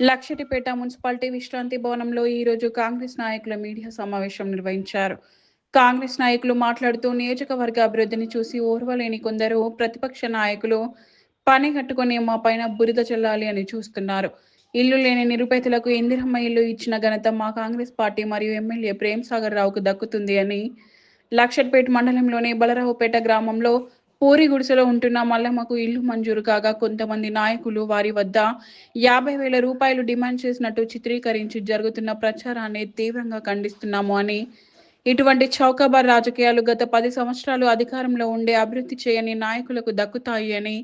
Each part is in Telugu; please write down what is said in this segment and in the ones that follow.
లక్షటిపేట మున్సిపాలిటీ విశ్రాంతి భవనంలో ఈరోజు కాంగ్రెస్ నాయకుల మీడియా సమావేశం నిర్వహించారు. కాంగ్రెస్ నాయకులు మాట్లాడుతూ నియోజకవర్గ అభివృద్ధిని చూసి ఓర్వలేని కొందరు ప్రతిపక్ష నాయకులు పని కట్టుకుని మా పైన బురద చల్లాలి అని చూస్తున్నారు. ఇల్లు లేని నిరుపేదలకు ఇందిరమ్మ ఇల్లు ఇచ్చిన ఘనత మా కాంగ్రెస్ పార్టీ మరియు ఎమ్మెల్యే ప్రేమ్ సాగర్ రావుకు దక్కుతుంది అని లక్షట్పేట మండలంలోని బలరావుపేట గ్రామంలో పూరి గుడిసెలో ఉంటున్న మల్లమ్మకు ఇల్లు మంజూరు కాగా కొంతమంది నాయకులు వారి వద్ద యాభై వేల రూపాయలు డిమాండ్ చేసినట్టు చిత్రీకరించి జరుగుతున్న ప్రచారాన్ని తీవ్రంగా ఖండిస్తున్నాము అని ఇటువంటి చౌకబార్ రాజకీయాలు గత పది సంవత్సరాలు అధికారంలో ఉండే అభివృద్ధి చేయని నాయకులకు దక్కుతాయి అని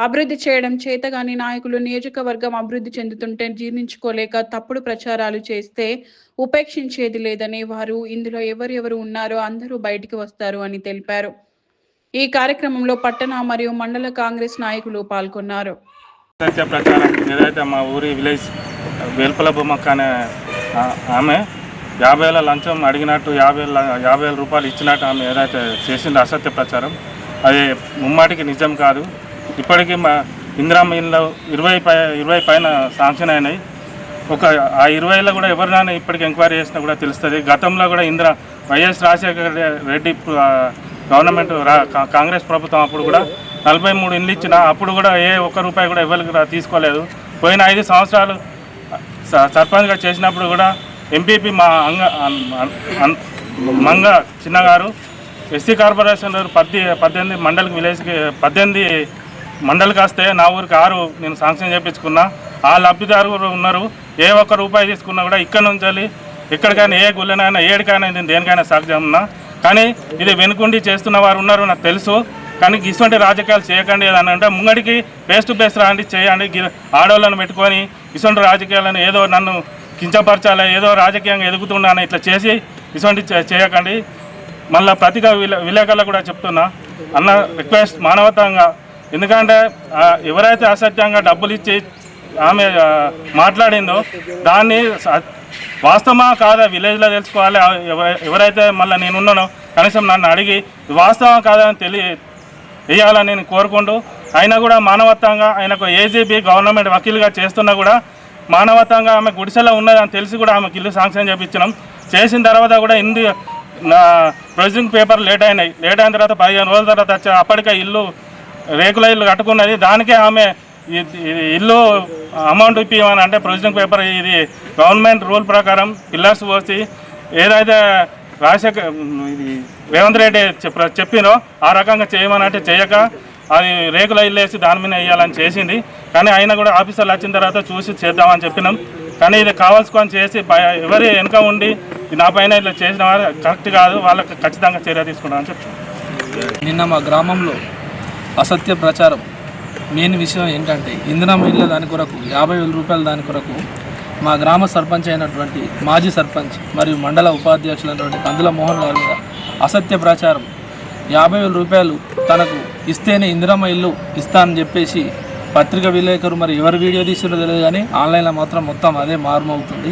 అభివృద్ధి చేయడం చేతగాని నాయకులు నియోజకవర్గం అభివృద్ధి చెందుతుంటే జీర్ణించుకోలేక తప్పుడు ప్రచారాలు చేస్తే ఉపేక్షించేది లేదని వారు ఇందులో ఎవరెవరు ఉన్నారో అందరూ బయటికి వస్తారు అని తెలిపారు. ఈ కార్యక్రమంలో పట్టణ మరియు మండల కాంగ్రెస్ నాయకులు పాల్గొన్నారు. ప్రచారం ఏదైతే మా ఊరి విలేజ్ వేల్పల బొమ్మక్క అనే ఆమె యాభై వేల లంచం అడిగినట్టు యాభై వేల యాభై వేల రూపాయలు ఇచ్చినట్టు ఆమె ఏదైతే చేసిందో అసత్య ప్రచారం అది ముమ్మాటికి నిజం కాదు. ఇప్పటికీ మా ఇందిరా మిల్లో ఇరవై పై ఇరవై పైన శాంక్షన్ అయినాయి. ఒక ఆ ఇరవైలో కూడా ఎవరినైనా ఇప్పటికి ఎంక్వైరీ చేసినా కూడా తెలుస్తుంది. గతంలో కూడా ఇందిరా వైఎస్ రాజశేఖర రెడ్డి గవర్నమెంట్ రా కా- కాంగ్రెస్ ప్రభుత్వం అప్పుడు కూడా నలభై మూడు ఇండ్లు ఇచ్చిన అప్పుడు కూడా ఏ ఒక్క రూపాయి కూడా ఎవరికి తీసుకోలేదు. పోయిన ఐదు సంవత్సరాలు స- సర్పంచ్గా చేసినప్పుడు కూడా ఎంపీపీ మా అంగ మంగ చిన్నగారు ఎస్సీ కార్పొరేషన్ పద్దె పద్దెనిమిది మండలికి విలేజ్కి పద్దెనిమిది మండలికి వస్తే నా ఊరికి ఆరు నేను శాంక్షన్ చేయించుకున్నా ఆ లబ్ధిదారు ఉన్నారు. ఏ ఒక్క రూపాయి తీసుకున్నా కూడా ఇక్కడ నుంచి వెళ్ళి ఎక్కడికైనా ఏ గుళ్ళనైనా ఏడికైనా నేను దేనికైనా సాక్ష్యం ఉన్నా. కానీ ఇది వెనుకుండి చేస్తున్న వారు ఉన్నారు నాకు తెలుసు. కానీ ఇటువంటి రాజకీయాలు చేయకండి అని అంటే ముంగడికి ఫేస్ టు ఫేస్ రాండి చేయండి. ఆడవాళ్ళను పెట్టుకొని ఇటువంటి రాజకీయాలను ఏదో నన్ను కించపరచాలి ఏదో రాజకీయంగా ఎదుగుతున్నాను ఇట్లా చేసి ఇటువంటి చే- చేయకండి. మళ్ళీ ప్రతిగా విలే విలేకరులకు కూడా చెప్తున్నా అన్న రిక్వెస్ట్ మానవతంగా. ఎందుకంటే ఎవరైతే అసత్యంగా డబ్బులు ఇచ్చి ఆమె మాట్లాడిందో దాన్ని వాస్తవమా కాదా? విలేజ్లో తెలుసుకోవాలి. ఎవరైతే మళ్ళీ నేనున్నానో కనీసం నన్ను అడిగి వాస్తవం వాస్తవమా కాదా అని తెలియ వేయాలని నేను కోరుకుంటూ అయినా కూడా మానవత్వంగా ఆయనకు ఏజీబీ గవర్నమెంట్ వకీలుగా చేస్తున్నా కూడా మానవత్వంగా ఆమె గుడిసెలో ఉన్నదని తెలిసి కూడా ఆమెకి ఇల్లు శాంక్షన్ చేయించినాం చేసిన తర్వాత కూడా ఇంది నా ప్రొసీడింగ్ పేపర్ లేట్ అయినాయి. లేట్ అయిన తర్వాత పదిహేను రోజుల తర్వాత వచ్చి అప్పటికే ఇల్లు రేకుల ఇల్లు కట్టుకున్నది. దానికే ఆమె ఇల్లు అమౌంట్ ఇప్పిమని అంటే ప్రొసీడింగ్ పేపర్ ఇది గవర్నమెంట్ రూల్ ప్రకారం పిల్లర్స్ పోసి ఏదైతే రాజశేఖర్ ఇది రేవంత్ రెడ్డి చెప్ప చెప్పినో ఆ రకంగా చేయమని అంటే చేయక అది రేకుల ఇల్లు వేసి దాని మీద వేయాలని చేసింది. కానీ అయినా కూడా ఆఫీసర్లు వచ్చిన తర్వాత చూసి చేద్దామని చెప్పినాం. కానీ ఇది కావాల్సుకొని చేసి ఎవరి వెనుక ఉండి నా పైన ఇట్లా చేసిన కరెక్ట్ కాదు. వాళ్ళకి ఖచ్చితంగా చర్య తీసుకున్నామని చెప్తాను నిన్న మా గ్రామంలో అసత్య ప్రచారం మెయిన్ విషయం ఏంటంటే ఇంధనం ఇళ్ళ దాని కొరకు యాభై వేల రూపాయల దాని కొరకు మా గ్రామ సర్పంచ్ అయినటువంటి మాజీ సర్పంచ్ మరియు మండల ఉపాధ్యక్షులైనటువంటి కందుల మోహన్ గారి మీద అసత్య ప్రచారం. యాభై వేల రూపాయలు తనకు ఇస్తేనే ఇందిరమ్మ ఇల్లు ఇస్తానని చెప్పేసి పత్రిక విలేకరు మరి ఎవరు వీడియో తీసిరో తెలియదు కానీ ఆన్లైన్లో మాత్రం మొత్తం అదే మారుమవుతుంది.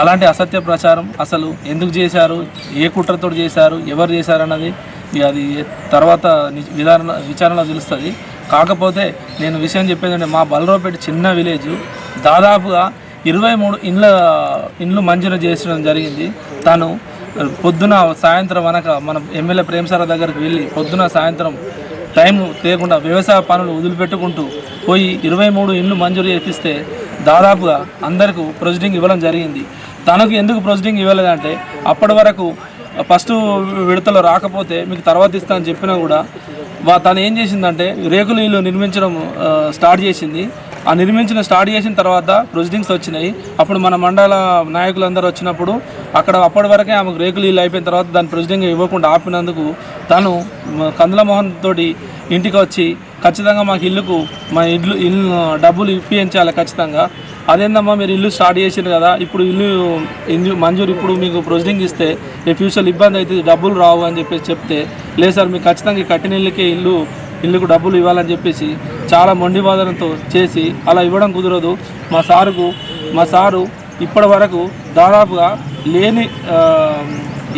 అలాంటి అసత్య ప్రచారం అసలు ఎందుకు చేశారు? ఏ కుట్రతో చేశారు? ఎవరు చేశారన్నది అది తర్వాత విధాన విధారణ విచారణలో తెలుస్తుంది. కాకపోతే నేను విషయం చెప్పేదంటే మా బలరావుపేట చిన్న విలేజ్ దాదాపుగా ఇరవై మూడు ఇండ్ల ఇండ్లు మంజూరు చేసడం జరిగింది. తను పొద్దున సాయంత్రం అనక మన ఎమ్మెల్యే ప్రేమసార దగ్గరికి వెళ్ళి పొద్దున సాయంత్రం టైం లేకుండా వ్యవసాయ పనులు వదిలిపెట్టుకుంటూ పోయి ఇరవై మూడు ఇండ్లు మంజూరు చేపిస్తే దాదాపుగా అందరికీ ప్రొసీడింగ్ ఇవ్వడం జరిగింది. తనకు ఎందుకు ప్రొసీడింగ్ ఇవ్వలేదంటే అప్పటి వరకు ఫస్ట్ విడతలో రాకపోతే మీకు తర్వాత ఇస్తా అని చెప్పినా కూడా వా తను ఏం చేసిందంటే రేకులు ఇల్లు నిర్మించడం స్టార్ట్ చేసింది. ఆ నిర్మించిన స్టార్ట్ చేసిన తర్వాత ప్రొసీడింగ్స్ వచ్చినాయి. అప్పుడు మన మండల నాయకులందరూ వచ్చినప్పుడు అక్కడ అప్పటి వరకే ఆమెకు రేకులు ఇల్లు అయిపోయిన తర్వాత దాని ప్రొసీడింగ్ ఇవ్వకుండా ఆపినందుకు తను మ- తోటి ఇంటికి వచ్చి ఖచ్చితంగా మాకు ఇల్లుకు మా ఇల్లు ఇల్లు డబ్బులు ఇప్పించాలి ఖచ్చితంగా. అదేందమ్మా మీరు ఇల్లు స్టార్ట్ చేసారు కదా ఇప్పుడు ఇల్లు ఇల్లు మంజూరు ఇప్పుడు మీకు ప్రొసీడింగ్ ఇస్తే రేపు ఫ్యూచర్లో ఇబ్బంది అవుతుంది డబ్బులు రావు అని చెప్పేసి చెప్తే లేదు సార్ మీకు ఖచ్చితంగా ఈ కట్టిన ఇల్లుకే ఇల్లు ఇల్లుకు డబ్బులు ఇవ్వాలని చెప్పేసి చాలా మొండి వాదనతో చేసి అలా ఇవ్వడం కుదరదు. మా సారుకు మా సారు ఇప్పటి వరకు దాదాపుగా లేని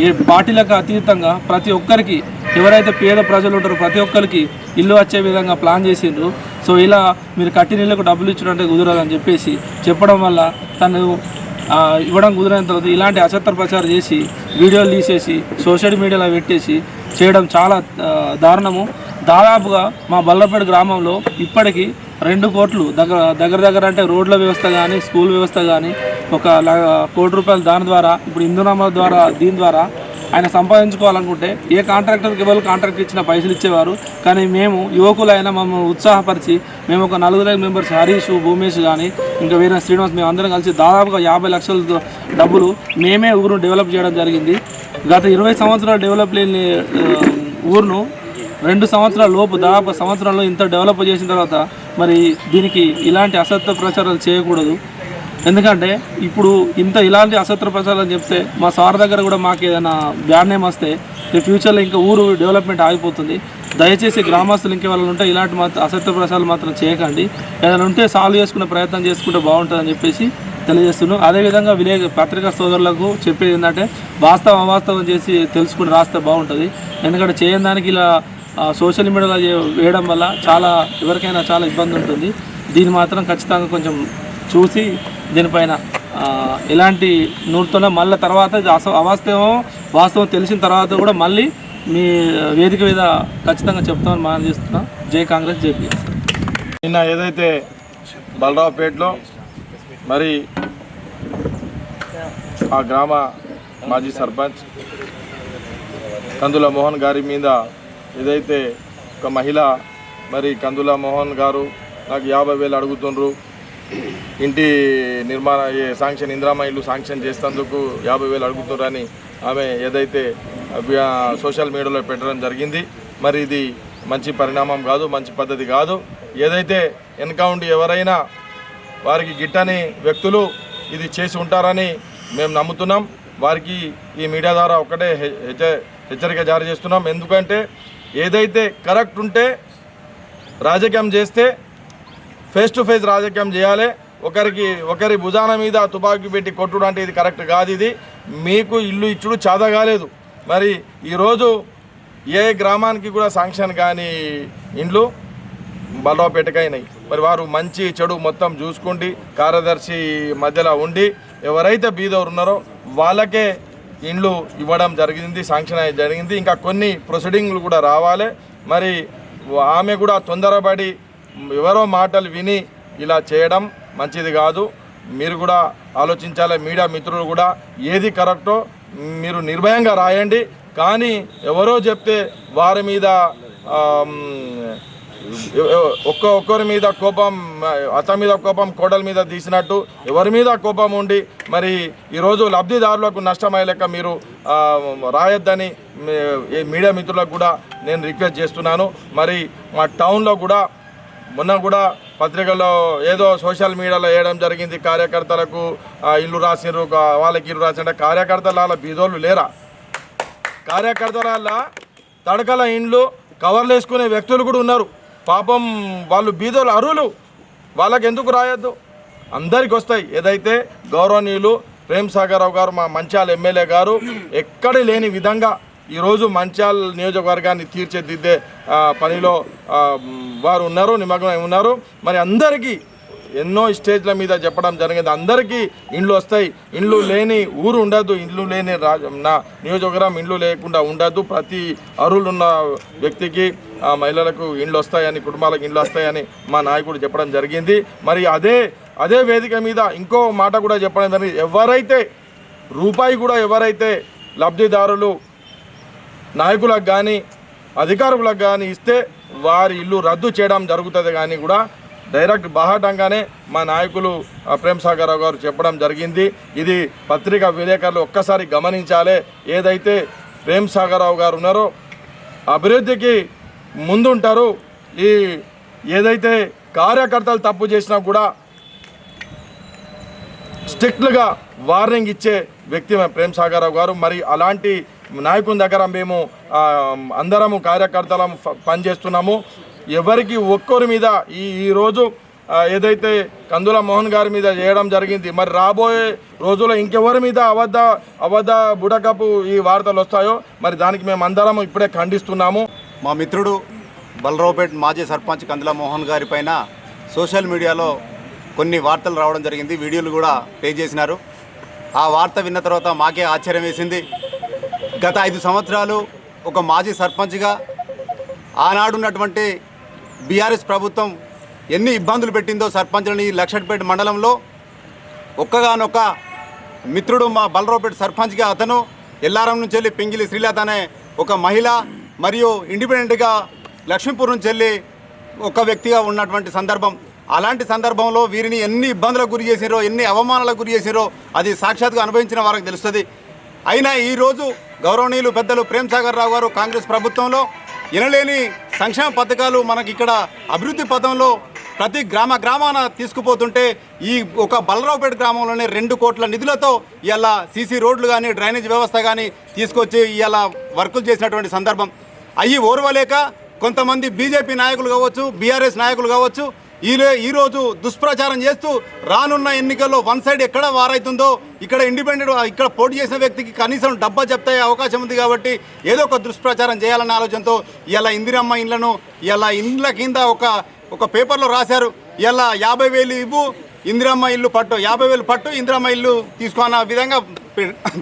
ఏ పార్టీలకు అతీతంగా ప్రతి ఒక్కరికి ఎవరైతే పేద ప్రజలు ఉంటారో ప్రతి ఒక్కరికి ఇల్లు వచ్చే విధంగా ప్లాన్ చేసిండ్రు. సో ఇలా మీరు కట్టిన ఇళ్ళకు డబ్బులు ఇచ్చినట్టే కుదరదని చెప్పేసి చెప్పడం వల్ల తను ఇవ్వడం కుదిరిన తర్వాత ఇలాంటి అసత్య ప్రచారం చేసి వీడియోలు తీసేసి సోషల్ మీడియాలో పెట్టేసి చేయడం చాలా దారుణము. దాదాపుగా మా బల్లపేట గ్రామంలో ఇప్పటికీ రెండు కోట్లు దగ్గర దగ్గర దగ్గర అంటే రోడ్ల వ్యవస్థ కానీ స్కూల్ వ్యవస్థ కానీ ఒక ల- కోటి రూపాయలు దాని ద్వారా ఇప్పుడు ఇందునామా ద్వారా దీని ద్వారా ఆయన సంపాదించుకోవాలనుకుంటే ఏ కాంట్రాక్టర్కి ఎవరు కాంట్రాక్ట్ ఇచ్చిన పైసలు ఇచ్చేవారు. కానీ మేము యువకులైనా మమ్మల్ని ఉత్సాహపరిచి మేము ఒక నలుగురు మెంబర్స్ హరీష్ భూమేష్ కానీ ఇంకా వేరే శ్రీనివాస్ మేము అందరం కలిసి దాదాపుగా యాభై లక్షలతో డబ్బులు మేమే ఊరు డెవలప్ చేయడం జరిగింది. గత ఇరవై సంవత్సరాలు డెవలప్ లేని ఊరును రెండు సంవత్సరాల లోపు దాదాపు సంవత్సరంలో ఇంత డెవలప్ చేసిన తర్వాత మరి దీనికి ఇలాంటి అసత్య ప్రచారాలు చేయకూడదు. ఎందుకంటే ఇప్పుడు ఇంత ఇలాంటి అసత్య ప్రచారాలు చెప్తే మా సార్ దగ్గర కూడా మాకు ఏదైనా బ్యాడ్ నేమ్ వస్తే ఈ ఫ్యూచర్లో ఇంకా ఊరు డెవలప్మెంట్ ఆగిపోతుంది. దయచేసి గ్రామస్తులు ఇంకెవరైనా ఉంటే ఇలాంటి మాత్రం అసత్య ప్రచారాలు మాత్రం చేయకండి. ఏదైనా ఉంటే సాల్వ్ చేసుకునే ప్రయత్నం చేసుకుంటే బాగుంటుందని చెప్పేసి తెలియజేస్తున్నాం. అదేవిధంగా విలేజ్ పత్రికా సోదరులకు చెప్పేది ఏంటంటే వాస్తవం అవాస్తవం చేసి తెలుసుకుని రాస్తే బాగుంటుంది. ఎందుకంటే చేయని దానికి ఇలా సోషల్ మీడియాలో వేయడం వల్ల చాలా ఎవరికైనా చాలా ఇబ్బంది ఉంటుంది. దీన్ని మాత్రం ఖచ్చితంగా కొంచెం చూసి దీనిపైన ఎలాంటి నూరుతున్నా మళ్ళీ తర్వాత ఇది అవాస్తవం వాస్తవం తెలిసిన తర్వాత కూడా మళ్ళీ మీ వేదిక మీద ఖచ్చితంగా చెప్తామని మనం చేస్తున్నాం. జై కాంగ్రెస్ జేపీ నిన్న ఏదైతే బలరావుపేటలో మరి ఆ గ్రామ మాజీ సర్పంచ్ కందుల మోహన్ గారి మీద ఏదైతే ఒక మహిళ మరి కందుల మోహన్ గారు నాకు యాభై వేలు అడుగుతుండ్రు ఇంటి నిర్మాణ ఏ శాంక్షన్ ఇందిరామ ఇల్లు శాంక్షన్ చేసేందుకు యాభై వేలు అడుగుతున్నారని ఆమె ఏదైతే సోషల్ మీడియాలో పెట్టడం జరిగింది. మరి ఇది మంచి పరిణామం కాదు మంచి పద్ధతి కాదు. ఏదైతే ఎన్కౌంట్ ఎవరైనా వారికి గిట్టని వ్యక్తులు ఇది చేసి ఉంటారని మేము నమ్ముతున్నాం. వారికి ఈ మీడియా ద్వారా ఒక్కటే హె- హెచ్చ- హెచ్చరిక జారీ చేస్తున్నాం. ఎందుకంటే ఏదైతే కరెక్ట్ ఉంటే రాజకీయం చేస్తే ఫేస్ టు ఫేస్ రాజకీయం చేయాలి. ఒకరికి ఒకరి భుజాన మీద తుపాకీ పెట్టి కొట్టుడు అంటే ఇది కరెక్ట్ కాదు ఇది. మీకు ఇల్లు ఇచ్చుడు చాద కాలేదు. మరి ఈరోజు ఏ గ్రామానికి కూడా శాంక్షన్ కానీ ఇండ్లు బలరావుపేటకైనాయి. మరి వారు మంచి చెడు మొత్తం చూసుకుండి కార్యదర్శి మధ్యలో ఉండి ఎవరైతే బీదవరు ఉన్నారో వాళ్ళకే ఇండ్లు ఇవ్వడం జరిగింది శాంక్షన్ జరిగింది. ఇంకా కొన్ని ప్రొసీడింగ్లు కూడా రావాలి. మరి ఆమె కూడా తొందరపడి ఎవరో మాటలు విని ఇలా చేయడం మంచిది కాదు. మీరు కూడా ఆలోచించాలి. మీడియా మిత్రులు కూడా ఏది కరెక్టో మీరు నిర్భయంగా రాయండి. కానీ ఎవరో చెప్తే వారి మీద ఒక్క ఒక్కరి మీద కోపం అత మీద కోపం కోడల మీద తీసినట్టు ఎవరి మీద కోపం ఉండి మరి ఈరోజు లబ్ధిదారులకు నష్టమయ్యే మీరు రాయొద్దని మీడియా మిత్రులకు కూడా నేను రిక్వెస్ట్ చేస్తున్నాను. మరి మా టౌన్లో కూడా మొన్న కూడా పత్రికల్లో ఏదో సోషల్ మీడియాలో వేయడం జరిగింది. కార్యకర్తలకు ఇల్లు రాసినారు వాళ్ళకి ఇల్లు రాసిన కార్యకర్తల బీదోళ్ళు లేరా? కార్యకర్తల తడకల ఇండ్లు కవర్లు వేసుకునే వ్యక్తులు కూడా ఉన్నారు. పాపం వాళ్ళు బీదోలు అరువులు. వాళ్ళకి ఎందుకు రాయొద్దు? అందరికి వస్తాయి. ఏదైతే గౌరవనీయులు ప్రేమ్ సాగర్రావు గారు మా మంచాల ఎమ్మెల్యే గారు ఎక్కడి లేని విధంగా ఈరోజు మంచాల్ నియోజకవర్గాన్ని తీర్చిదిద్దే పనిలో వారు ఉన్నారు నిమగ్నం ఉన్నారు. మరి అందరికీ ఎన్నో స్టేజ్ల మీద చెప్పడం జరిగింది. అందరికీ ఇండ్లు వస్తాయి. ఇండ్లు లేని ఊరు ఉండదు. ఇండ్లు లేని రాజ నా నియోజకవర్గం ఇండ్లు లేకుండా ఉండదు. ప్రతి అరులున్న ఉన్న వ్యక్తికి మహిళలకు ఇండ్లు వస్తాయని కుటుంబాలకు ఇండ్లు వస్తాయని మా నాయకుడు చెప్పడం జరిగింది. మరి అదే అదే వేదిక మీద ఇంకో మాట కూడా చెప్పడం జరిగింది. ఎవరైతే రూపాయి కూడా ఎవరైతే లబ్ధిదారులు నాయకులకు కానీ అధికారులకు కానీ ఇస్తే వారి ఇల్లు రద్దు చేయడం జరుగుతుంది కానీ కూడా డైరెక్ట్ బాహాటంగానే మా నాయకులు ప్రేమ్ సాగర్ రావు గారు చెప్పడం జరిగింది. ఇది పత్రికా విలేకరులు ఒక్కసారి గమనించాలి. ఏదైతే ప్రేమ్ సాగర్ రావు గారు ఉన్నారో అభివృద్ధికి ముందుంటారు. ఈ ఏదైతే కార్యకర్తలు తప్పు చేసినా కూడా స్ట్రిక్ట్గా వార్నింగ్ ఇచ్చే వ్యక్తి ప్రేమ్ సాగర్రావు గారు. మరి అలాంటి నాయకుని దగ్గర మేము అందరము కార్యకర్తలము పనిచేస్తున్నాము. ఎవరికి ఒక్కరి మీద ఈ ఈరోజు ఏదైతే కందుల మోహన్ గారి మీద చేయడం జరిగింది మరి రాబోయే రోజుల్లో ఇంకెవరి మీద అబద్ధ అబద్ధ బుడకపు ఈ వార్తలు వస్తాయో మరి దానికి మేము అందరం ఇప్పుడే ఖండిస్తున్నాము. మా మిత్రుడు బలరావుపేట మాజీ సర్పంచ్ కందుల మోహన్ గారి పైన సోషల్ మీడియాలో కొన్ని వార్తలు రావడం జరిగింది. వీడియోలు కూడా ప్లే చేసినారు. ఆ వార్త విన్న తర్వాత మాకే ఆశ్చర్యం వేసింది. గత ఐదు సంవత్సరాలు ఒక మాజీ సర్పంచ్గా ఆనాడున్నటువంటి బీఆర్ఎస్ ప్రభుత్వం ఎన్ని ఇబ్బందులు పెట్టిందో సర్పంచ్లని ఈ లక్షట్పేట మండలంలో ఒక్కగానొక్క మిత్రుడు మా బలరావుపేట సర్పంచ్గా అతను ఎల్లారం నుంచి వెళ్ళి పింగిలి శ్రీలత అనే ఒక మహిళ మరియు ఇండిపెండెంట్గా లక్ష్మీపూర్ నుంచి వెళ్ళి ఒక వ్యక్తిగా ఉన్నటువంటి సందర్భం అలాంటి సందర్భంలో వీరిని ఎన్ని ఇబ్బందులకు గురి చేసిరో ఎన్ని అవమానాలకు గురి చేసిరో అది సాక్షాత్గా అనుభవించిన వారికి తెలుస్తుంది. అయినా ఈరోజు గౌరవనీయులు పెద్దలు ప్రేమ్ సాగర్ రావు గారు కాంగ్రెస్ ప్రభుత్వంలో ఎనలేని సంక్షేమ పథకాలు మనకి ఇక్కడ అభివృద్ధి పథంలో ప్రతి గ్రామ గ్రామాన తీసుకుపోతుంటే ఈ ఒక బలరావుపేట గ్రామంలోనే రెండు కోట్ల నిధులతో ఇలా సీసీ రోడ్లు కానీ డ్రైనేజ్ వ్యవస్థ కానీ తీసుకొచ్చి ఇలా వర్కులు చేసినటువంటి సందర్భం. అయ్యి ఓర్వలేక కొంతమంది బీజేపీ నాయకులు కావచ్చు బీఆర్ఎస్ నాయకులు కావచ్చు ఈ ఈరోజు దుష్ప్రచారం చేస్తూ రానున్న ఎన్నికల్లో వన్ సైడ్ ఎక్కడ వారైతుందో ఇక్కడ ఇండిపెండెంట్ ఇక్కడ పోటీ చేసిన వ్యక్తికి కనీసం డబ్బా చెప్తే అవకాశం ఉంది కాబట్టి ఏదో ఒక దుష్ప్రచారం చేయాలన్న ఆలోచనతో ఇలా ఇందిరమ్మ ఇండ్లను ఇలా ఇండ్ల కింద ఒక ఒక పేపర్లో రాశారు. ఇలా యాభై వేలు ఇవ్వు ఇందిరమ్మ ఇల్లు పట్టు యాభై వేలు పట్టు ఇందిరమ్మ ఇల్లు తీసుకున్న విధంగా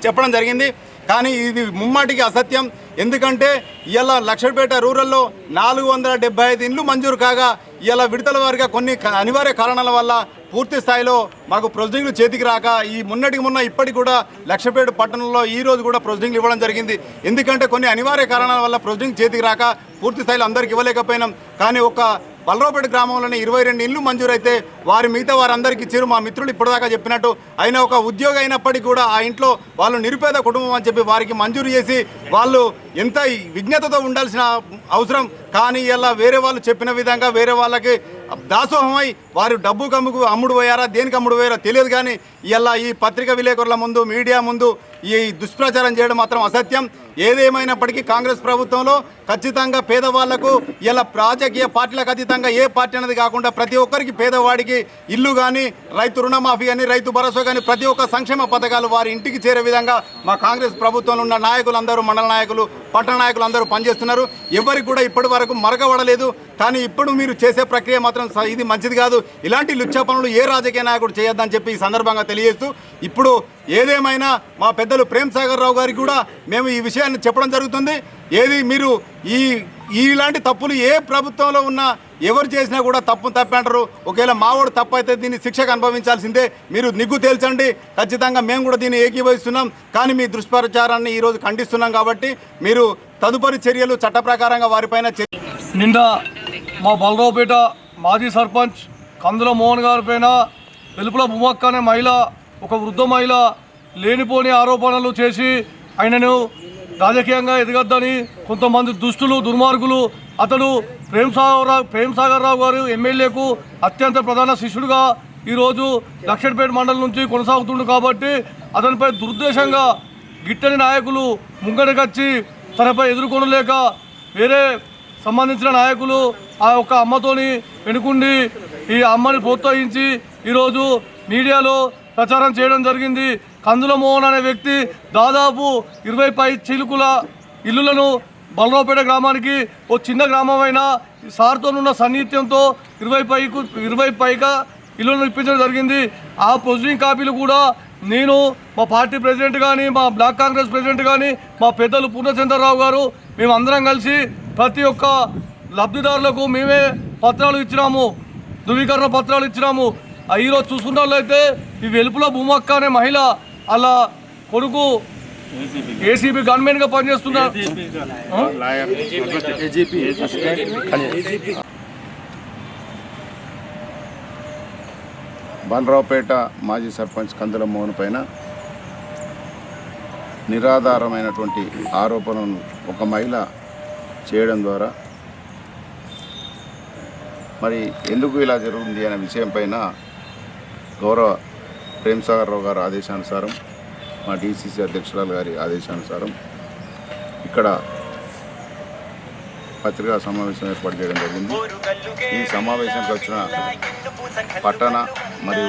చెప్పడం జరిగింది. కానీ ఇది ముమ్మాటికి అసత్యం. ఎందుకంటే ఇలా లక్షపేట రూరల్లో నాలుగు వందల డెబ్బై ఐదు ఇండ్లు మంజూరు కాగా ఇలా విడతల వారిగా కొన్ని క- అనివార్య కారణాల వల్ల పూర్తి స్థాయిలో మాకు ప్రొసీడింగ్లు చేతికి రాక ఈ మున్నటికి మొన్న ఇప్పటికి కూడా లక్షపేట పట్టణంలో ఈ రోజు కూడా ప్రొసీడింగ్లు ఇవ్వడం జరిగింది. ఎందుకంటే కొన్ని అనివార్య కారణాల వల్ల ప్రొసీడింగ్ చేతికి రాక పూర్తి స్థాయిలో అందరికి ఇవ్వలేకపోయినాం. కానీ ఒక బలరావుపేట గ్రామంలోనే ఇరవై రెండు ఇళ్ళు మంజూరైతే వారి మిగతా వారందరికీ ఇచ్చారు మా మిత్రులు ఇప్పటిదాకా చెప్పినట్టు అయిన ఒక ఉద్యోగి అయినప్పటికీ కూడా ఆ ఇంట్లో వాళ్ళు నిరుపేద కుటుంబం అని చెప్పి వారికి మంజూరు చేసి వాళ్ళు ఎంత విజ్ఞతతో ఉండాల్సిన అవసరం. కానీ ఇలా వేరే వాళ్ళు చెప్పిన విధంగా వేరే వాళ్ళకి దాసోహమై వారు డబ్బు కమ్ముకు అమ్ముడు పోయారా దేనికి అమ్ముడు పోయారో తెలియదు కానీ ఇలా ఈ పత్రిక విలేకరుల ముందు మీడియా ముందు ఈ దుష్ప్రచారం చేయడం మాత్రం అసత్యం. ఏదేమైనప్పటికీ కాంగ్రెస్ ప్రభుత్వంలో ఖచ్చితంగా పేదవాళ్ళకు ఇలా రాజకీయ పార్టీలకు అతీతంగా ఏ పార్టీ అనేది కాకుండా ప్రతి ఒక్కరికి పేదవాడికి ఇల్లు కానీ రైతు రుణమాఫీ కానీ రైతు భరోసా కానీ ప్రతి ఒక్క సంక్షేమ పథకాలు వారి ఇంటికి చేరే విధంగా మా కాంగ్రెస్ ప్రభుత్వంలో ఉన్న నాయకులందరూ మండల నాయకులు పట్టణ నాయకులు అందరూ పనిచేస్తున్నారు. ఎవరికి కూడా ఇప్పటి వరకు మరకబడలేదు. కానీ ఇప్పుడు మీరు చేసే ప్రక్రియ మాత్రం స- ఇది మంచిది కాదు. ఇలాంటి లుచ్చ పనులు ఏ రాజకీయ నాయకుడు చేయొద్దని చెప్పి ఈ సందర్భంగా తెలియజేస్తూ ఇప్పుడు ఏదేమైనా మా పెద్దలు ప్రేమ్ సాగర్ రావు గారికి కూడా మేము ఈ విషయాన్ని చెప్పడం జరుగుతుంది. ఏది మీరు ఈ ఇలాంటి తప్పులు ఏ ప్రభుత్వంలో ఉన్నా ఎవరు చేసినా కూడా తప్పు తప్పంటారు. ఒకవేళ మావాడు తప్పు అయితే దీన్ని శిక్షకు అనుభవించాల్సిందే. మీరు నిగ్గు తేల్చండి. ఖచ్చితంగా మేము కూడా దీన్ని ఏకీభవిస్తున్నాం. కానీ మీ దుష్ప్రచారాన్ని ఈరోజు ఖండిస్తున్నాం కాబట్టి మీరు తదుపరి చర్యలు చట్ట ప్రకారంగా వారిపైన చర్య మా బలరావుపేట మాజీ సర్పంచ్ కందుల మోహన్ గారి పైన వెలుపుల భూమక్క అనే మహిళ ఒక వృద్ధ మహిళ లేనిపోని ఆరోపణలు చేసి ఆయనను రాజకీయంగా ఎదగద్దని కొంతమంది దుష్టులు దుర్మార్గులు అతడు ప్రేమ్ సాగర్ రావు ప్రేమ్ సాగర్ రావు గారు ఎమ్మెల్యేకు అత్యంత ప్రధాన శిష్యుడుగా ఈరోజు లక్షణపేట మండలం నుంచి కొనసాగుతుండు కాబట్టి అతనిపై దురుద్దేశంగా గిట్టని నాయకులు ముంగడికొచ్చి తనపై ఎదుర్కొనలేక వేరే సంబంధించిన నాయకులు ఆ యొక్క అమ్మతోని వెనుకుండి ఈ అమ్మని ప్రోత్సహించి ఈరోజు మీడియాలో ప్రచారం చేయడం జరిగింది. కందుల మోహన్ అనే వ్యక్తి దాదాపు ఇరవై పై చిలుకుల ఇల్లులను బలరావుపేట గ్రామానికి ఓ చిన్న గ్రామమైన సార్తో ఉన్న సన్నిహిత్యంతో ఇరవై పైకు ఇరవై పైగా ఇల్లులను ఇప్పించడం జరిగింది. ఆ ప్రొసీడింగ్ కాపీలు కూడా నేను మా పార్టీ ప్రెసిడెంట్ కానీ మా బ్లాక్ కాంగ్రెస్ ప్రెసిడెంట్ కానీ మా పెద్దలు పూర్ణచంద్రరావు గారు మేము అందరం కలిసి ప్రతి ఒక్క లబ్ధిదారులకు మేమే పత్రాలు ఇచ్చినాము ధృవీకరణ పత్రాలు ఇచ్చినాము. ఈరోజు చూసుకున్నట్లయితే ఈ వెలుపుల భూమక్క అనే మహిళ అలా కొడుకు ఏసీబీ గన్మెన్గా పనిచేస్తున్నారు బలరావుపేట మాజీ సర్పంచ్ కందుల మోహన్ పైన నిరాధారమైనటువంటి ఆరోపణలను ఒక మహిళ చేయడం ద్వారా మరి ఎందుకు ఇలా జరుగుతుంది అనే విషయం పైన గౌరవ ప్రేమ్సాగర్ రావు గారి ఆదేశానుసారం మా డీసీసీ అధ్యక్షురాలు గారి ఆదేశానుసారం ఇక్కడ పత్రికా సమావేశం ఏర్పాటు చేయడం జరిగింది. ఈ సమావేశానికి వచ్చిన పట్టణ మరియు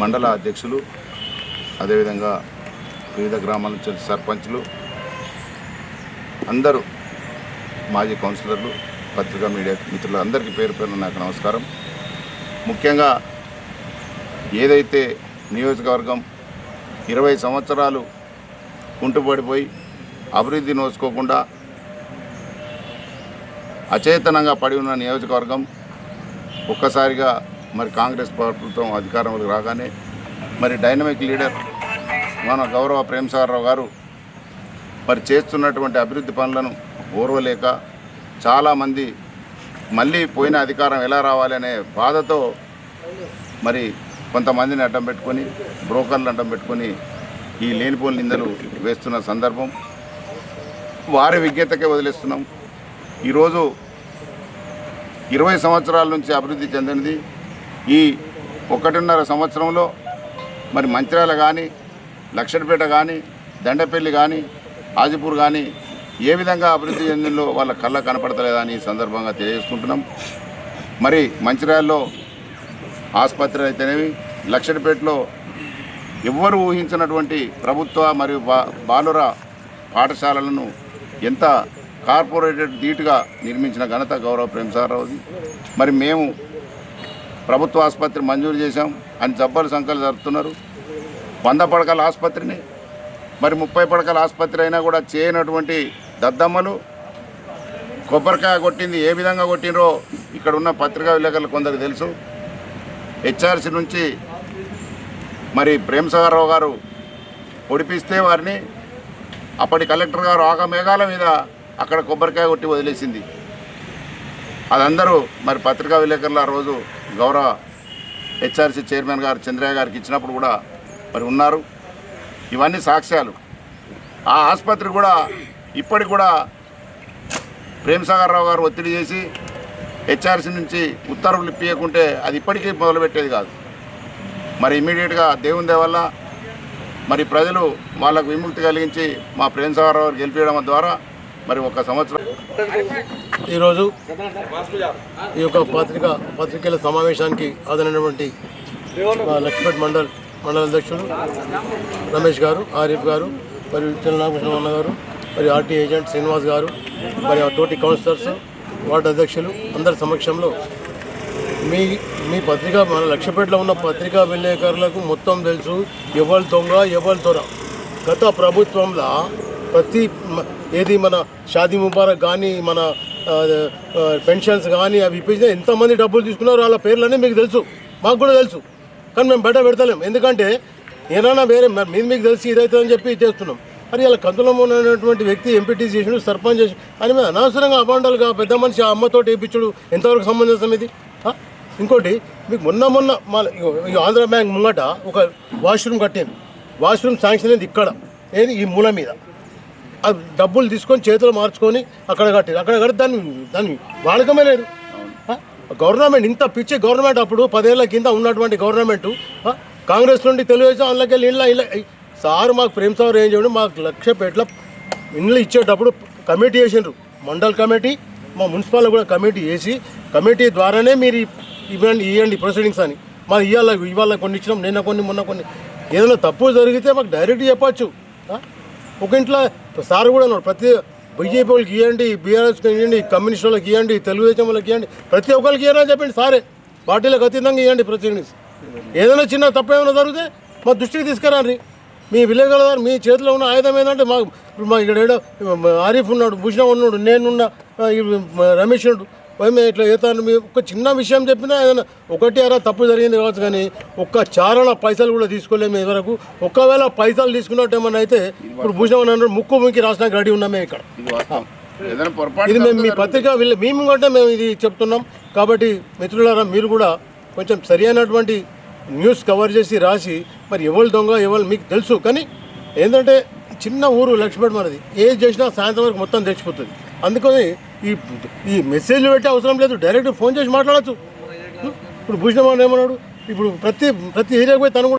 మండల అధ్యక్షులు అదేవిధంగా వివిధ గ్రామాల నుంచి సర్పంచ్లు అందరూ మాజీ కౌన్సిలర్లు పత్రికా మీడియా మిత్రులు అందరికీ పేరు పేరు నాకు నమస్కారం. ముఖ్యంగా ఏదైతే నియోజకవర్గం ఇరవై సంవత్సరాలు కుంటుపడిపోయి అభివృద్ధి నోచుకోకుండా అచేతనంగా పడి ఉన్న నియోజకవర్గం ఒక్కసారిగా మరి కాంగ్రెస్ ప్రభుత్వం అధికారంలోకి రాగానే మరి డైనమిక్ లీడర్ మన గౌరవ ప్రేమసాగరరావు గారు మరి చేస్తున్నటువంటి అభివృద్ధి పనులను ఓర్వలేక చాలామంది మళ్ళీ పోయిన అధికారం ఎలా రావాలి అనే బాధతో మరి కొంతమందిని అడ్డం పెట్టుకొని బ్రోకర్లు అడ్డం పెట్టుకొని ఈ లేనిపోని నిందలు వేస్తున్న సందర్భం. వారి విజ్ఞతకే వదిలేస్తున్నాం. ఈరోజు ఇరవై సంవత్సరాల నుంచి అభివృద్ధి చెందినది. ఈ ఒకటిన్నర సంవత్సరంలో మరి మంచిర్యాల కానీ లక్షడిపేట కానీ దండపల్లి కానీ హాజీపూర్ కానీ ఏ విధంగా అభివృద్ధి చెందిందో వాళ్ళ కళ్ళ కనపడతలేదని ఈ సందర్భంగా తెలియజేసుకుంటున్నాం. మరి మంచిర్యాలలో ఆసుపత్రి అయితేనేవి లక్షడిపేటలో ఎవ్వరు ఊహించినటువంటి ప్రభుత్వ మరియు బాలుర పాఠశాలలను ఎంత కార్పొరేటెడ్ ధీటుగా నిర్మించిన ఘనత గౌరవ ప్రేమసారావుది మరి మేము ప్రభుత్వ ఆసుపత్రి మంజూరు చేశాం అని జబ్బలు సంఖ్యలు జరుపుతున్నారు. వంద పడకల ఆసుపత్రిని మరి ముప్పై పడకల ఆసుపత్రి అయినా కూడా చేయనటువంటి దద్దమ్మలు కొబ్బరికాయ కొట్టింది ఏ విధంగా కొట్టినరో ఇక్కడ ఉన్న పత్రికా విలేకరులు కొందరికి తెలుసు. హెచ్ఆర్సీ నుంచి మరి ప్రేమసాగర్రావు గారు ఒడిపిస్తే వారిని అప్పటి కలెక్టర్ గారు ఆగ మీద అక్కడ కొబ్బరికాయ కొట్టి వదిలేసింది. అదందరూ మరి పత్రికా విలేకరులు ఆ రోజు గౌరవ హెచ్ఆర్సీ చైర్మన్ గారు చంద్రయ్య గారికి ఇచ్చినప్పుడు కూడా మరి ఉన్నారు. ఇవన్నీ సాక్ష్యాలు. ఆ ఆసుపత్రి కూడా ఇప్పటికి కూడా ప్రేమసాగర్ రావు గారు ఒత్తిడి చేసి హెచ్ఆర్సీ నుంచి ఉత్తర్వులు ఇప్పించకుంటే అది ఇప్పటికీ మొదలుపెట్టేది కాదు. మరి ఇమీడియట్గా దేవుని వల్ల మరి ప్రజలు వాళ్ళకు విముక్తి కలిగించి మా ప్రేమసాగర్ రావు గారు గెలిపించడం ద్వారా మరి ఒక సంవత్సరం. ఈరోజు ఈ యొక్క పత్రిక పత్రికల సమావేశానికి హాజరైనటువంటి లక్ష్మీపేట మండల్ మండల అధ్యక్షుడు రమేష్ గారు ఆరిఫ్ గారు మరియు చిన్నరామకృష్ణ అన్న గారు మరియు ఆర్టీ ఏజెంట్ శ్రీనివాస్ గారు మరి ఆ తోటి కౌన్సిలర్స్ వార్డు అధ్యక్షులు అందరి సమక్షంలో మీ మీ పత్రిక మన లక్ష్యపేటలో ఉన్న పత్రికా విలేకరులకు మొత్తం తెలుసు ఎవరి దొంగ ఎవరి దొర. గత ప్రభుత్వంలో ప్రతి ఏది మన షాదీ ముబారక్ కానీ మన పెన్షన్స్ కానీ అవి ఇప్పించిన ఎంతమంది డబ్బులు తీసుకున్నారో వాళ్ళ పేర్లన్నీ మీకు తెలుసు. మాకు కూడా తెలుసు. కానీ మేము బయట పెడతలేం. ఎందుకంటే ఏదైనా వేరే మరి మీకు తెలిసి ఇదవుతుందని చెప్పి చేస్తున్నాం. మరి ఇలా కందులమ్మ అనేటువంటి వ్యక్తి ఎంపీటీ చేసిండు సర్పంచ్ చేసి అని మీద అనవసరంగా అబాండాలుగా పెద్ద మనిషి ఆ అమ్మతో వేయించుడు ఎంతవరకు సంబంధించడం ఇది? ఇంకోటి మీకు మొన్న మొన్న మా ఈ ఆంధ్ర బ్యాంక్ ముంగట ఒక వాష్రూమ్ కట్టింది వాష్రూమ్ శాంక్షన్ అయింది ఇక్కడ. ఏది? ఈ మూల మీద. డబ్బులు తీసుకొని చేతులు మార్చుకొని అక్కడ కట్టారు. అక్కడ కడితే దాన్ని దాన్ని వాడకమే లేదు? గవర్నమెంట్ ఇంత పిచ్చి గవర్నమెంట్ అప్పుడు పదేళ్ళ కింద ఉన్నటువంటి గవర్నమెంట్? కాంగ్రెస్ నుండి తెలుగుదేశం అందులోకి వెళ్ళి ఇళ్ళ ఇళ్ళ సార్ మాకు ప్రేమ్ సార్ ఏం చేయడం మాకు లక్షపేట్ల ఇండ్లు ఇచ్చేటప్పుడు కమిటీ వేసిండ్రు. మండల్ కమిటీ మా మున్సిపల్ కూడా కమిటీ వేసి కమిటీ ద్వారానే మీరు ఇవ్వండి ఇవ్వండి ప్రొసీడింగ్స్ అని. మా ఇవాళ ఇవాళ కొన్ని ఇచ్చినాం నిన్న కొన్ని మొన్న కొన్ని. ఏదైనా తప్పు జరిగితే మాకు డైరెక్ట్ చెప్పచ్చు? ఒక ఇంట్లో సార్ కూడా ఉన్నారు. ప్రతి బీజేపీ వాళ్ళకి ఇవ్వండి బీఆర్ఎస్ ఇవ్వండి కమ్యూనిస్ట్ వాళ్ళకి ఇవ్వండి తెలుగుదేశం వాళ్ళకి ఇవ్వండి. ప్రతి ఒక్కరికి ఇవ్వని చెప్పండి సారే. పార్టీలకు అతీతంగా ఇవ్వండి ప్రతి ఏదైనా చిన్న తప్పు ఏమైనా జరిగితే మా దృష్టికి తీసుకురండి. మీ విలేకరుల ద్వారా మీ చేతిలో ఉన్న ఆయుధం ఏంటంటే మా ఇప్పుడు మా ఇక్కడ ఏడో ఆరిఫ్ ఉన్నాడు భూషణం ఉన్నాడు నేనున్నా రమేష్ ఉన్నాడు. మేము ఇట్లా ఏతాను మీ ఒక చిన్న విషయం చెప్పినా ఏదైనా ఒకటి అరా తప్పు జరిగింది కావచ్చు కానీ ఒక్క చారణ పైసలు కూడా తీసుకోలేము ఇదివరకు. ఒకవేళ పైసలు తీసుకున్నట్టు ఏమన్నా అయితే ఇప్పుడు భూషణం అన్నాడు ముక్కు ముక్కి రాసినాక రెడీ ఉన్నామే ఇక్కడ. ఇది మేము మీ పత్రిక వీళ్ళ మేము కంటే మేము ఇది చెప్తున్నాం. కాబట్టి మిత్రులారా మీరు కూడా కొంచెం సరి అయినటువంటి న్యూస్ కవర్ చేసి రాసి మరి ఎవరు దొంగ ఎవరు మీకు తెలుసు. కానీ ఏంటంటే చిన్న ఊరు లక్ష్మణ్ మనది. ఏది చేసినా సాయంత్రం వరకు మొత్తం తెచ్చిపోతుంది. అందుకని ఈ ఈ మెసేజ్లు పెట్టే అవసరం లేదు. డైరెక్ట్ ఫోన్ చేసి మాట్లాడచ్చు. ఇప్పుడు భూషణ్ ఏమన్నాడు? ఇప్పుడు ప్రతి ప్రతి ఏరియాకు పోయి తను కూడా